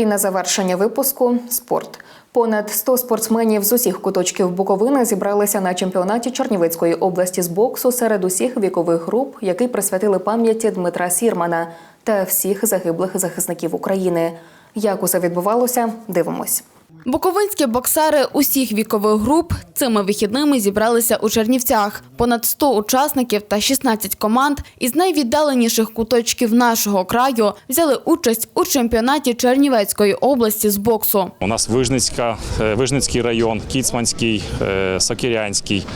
І на завершення випуску спорт. Понад 100 спортсменів з усіх куточків Буковини зібралися на чемпіонаті Чернівецької області з боксу серед усіх вікових груп, які присвятили пам'яті Дмитра Сірмана та всіх загиблих захисників України. Як усе відбувалося, дивимось. Буковинські боксери усіх вікових груп цими вихідними зібралися у Чернівцях. Понад 100 учасників та 16 команд із найвіддаленіших куточків нашого краю взяли участь у чемпіонаті Чернівецької області з боксу. У нас Вижницька, е, Вижницький район, Кіцманський, е, Сокирянський,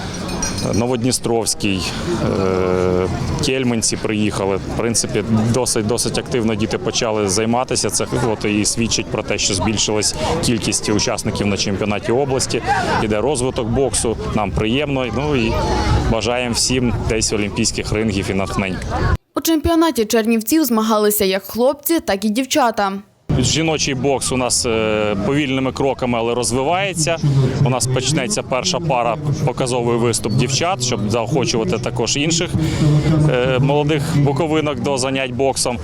Новодністровський, е, Кельменці приїхали. В принципі, досить досить активно діти почали займатися. Це от і свідчить про те, що збільшилась кількість учасників на чемпіонаті області. Іде розвиток боксу. Нам приємно. Ну і бажаємо всім десь олімпійських рингів і натхнень. У чемпіонаті Чернівців змагалися як хлопці, так і дівчата. Жіночий бокс у нас е, повільними кроками, але розвивається. У нас почнеться перша пара показовий виступ дівчат, щоб заохочувати також інших е, молодих боковинок до занять боксом.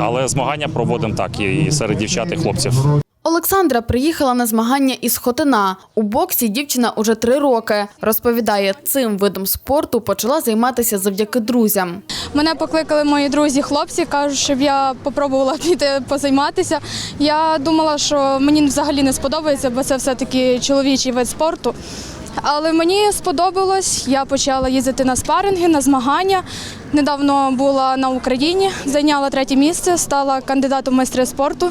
Але змагання проводимо так і серед дівчат і хлопців. Олександра приїхала на змагання із Хотина. У боксі дівчина уже три роки. Розповідає, цим видом спорту почала займатися завдяки друзям. Мене покликали мої друзі, хлопці, кажуть, щоб я спробувала піти позайматися. Я думала, що мені взагалі не сподобається, бо це все-таки чоловічий вид спорту. Але мені сподобалось, я почала їздити на спаринги, на змагання. Недавно була на Україні, зайняла третє місце, стала кандидатом в майстри спорту.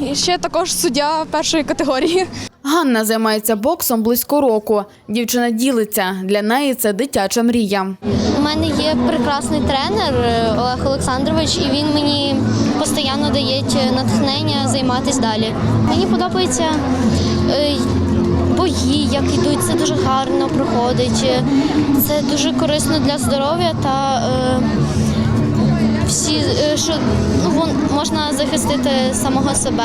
І ще також суддя першої категорії. Ганна займається боксом близько року. Дівчина ділиться. Для неї це дитяча мрія. У мене є прекрасний тренер е, Олег Олександрович, і він мені постійно дає натхнення займатися далі. Мені подобається е, бої, як йдуть, це дуже гарно проходить. Е, Це дуже корисно для здоров'я та е, всі, е, що ну, вон- можна захистити самого себе,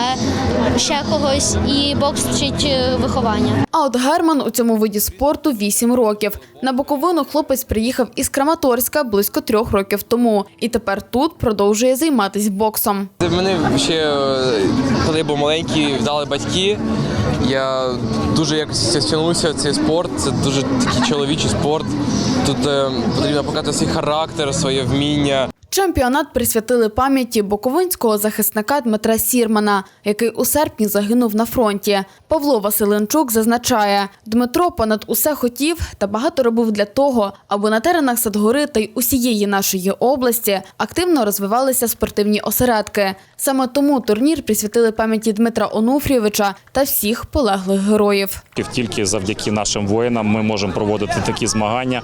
ще когось, і бокс вчить е, виховання. А от Герман у цьому виді спорту 8 років. На Буковину хлопець приїхав із Краматорська близько трьох років тому. І тепер тут продовжує займатися боксом. Мене ще е, коли я був маленький, вдали батьки. Я дуже якось стягнувся в цей спорт. Це дуже такий чоловічий спорт. Тут е, потрібно показати свій характер, своє вміння. Чемпіонат присвятили пам'яті буковинського захисника Дмитра Сірмана, який у серпні загинув на фронті. Павло Василенчук зазначає, Дмитро понад усе хотів та багато робив для того, аби на теренах Садгори та й усієї нашої області активно розвивалися спортивні осередки. Саме тому турнір присвятили пам'яті Дмитра Онуфрійовича та всіх полеглих героїв. Тільки завдяки нашим воїнам ми можемо проводити такі змагання,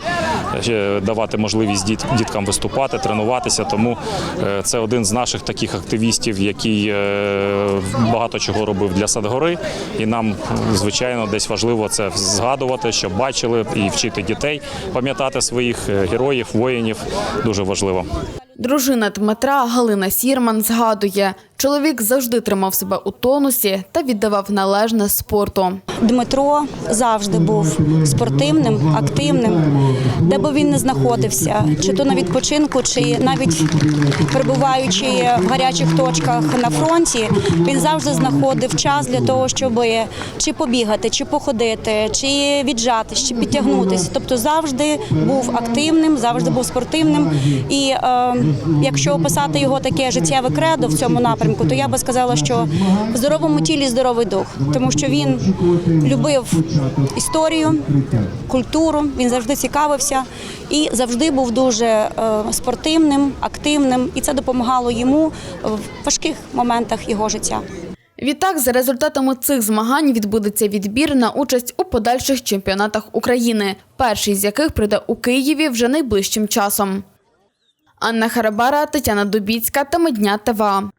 е, давати можливість діткам виступати, тренуватися. Тому е, це один з наших таких активістів, який е, багато чого робив для Садгори. І нам, звичайно, десь важливо це згадувати, щоб бачили і вчити дітей, пам'ятати своїх е, героїв, воїнів. Дуже важливо. Дружина Дмитра Галина Сірман згадує, чоловік завжди тримав себе у тонусі та віддавав належне спорту. Дмитро завжди був спортивним, активним, де би він не знаходився, чи то на відпочинку, чи навіть перебуваючи в гарячих точках на фронті, він завжди знаходив час для того, щоб чи побігати, чи походити, чи віджатись, чи підтягнутися. Тобто завжди був активним, завжди був спортивним. І е, якщо описати його таке життєве кредо в цьому напрямку, то я би сказала, що в здоровому тілі здоровий дух, тому що він любив історію, культуру, він завжди цікавився і завжди був дуже е, спортивним, активним, і це допомагало йому в важких моментах його життя. Відтак, за результатами цих змагань відбудеться відбір на участь у подальших чемпіонатах України, перший з яких прийде у Києві вже найближчим часом. Анна Харабара, Тетяна Дубіцька та Медня ТВА.